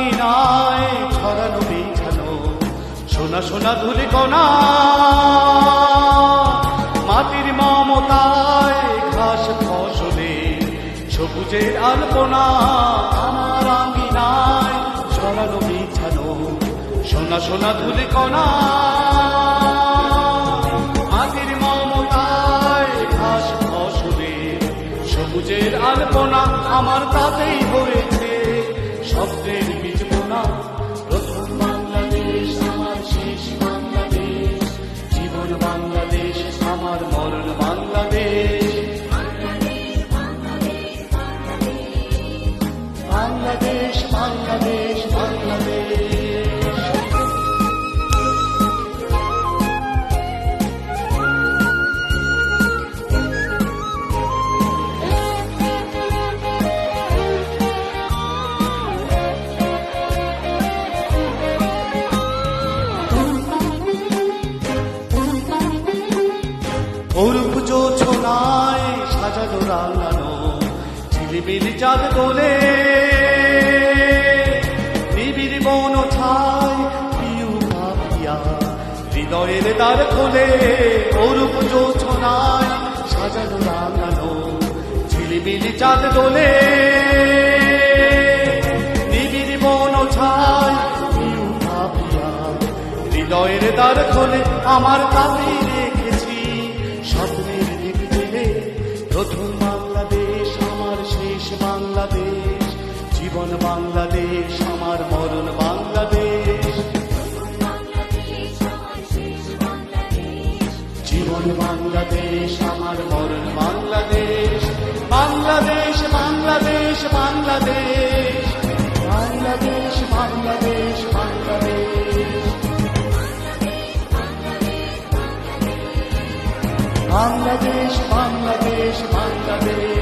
আঙিনায় ছড়ানো বিছানো সোনা সোনা ধুলি কণা। মাটির মমতায় ঘাস ফসলে, সবুজের আলপনা। আমার আঙিনায় ছড়ানো বিছানো সোনা সোনা ধুলি কণা। মাটির মমতায় ঘাস ফসলে, সবুজের আলপনা। আমার তাতেই হয়েছে বাংলাদেশ বাংলাদেশ বাংলাদেশ। অরূপ ছোনায় সাজানো রাঙানো ঝিলিমিলি চাঁদ দোলে দ্বার খোলে অরূপ ছোনায় সাজানো রাঙানো ঝিলিমিলি চাঁদ দোলে নিবিড় বন ছায় হৃদয়ের দ্বার খোলে আমার কাছে রেখেছি স্বপ্নের দিকে প্রথম বাংলাদেশ, আমার শেষ বাংলাদেশ, জীবন বাংলাদেশ, আমার মরণ মন বাংলাদেশ আমার মরণ বাংলাদেশ। বাংলাদেশ বাংলাদেশ বাংলাদেশ। বাংলাদেশ বাংলাদেশ বাংলাদেশ। বাংলাদেশ বাংলাদেশ বাংলাদেশ।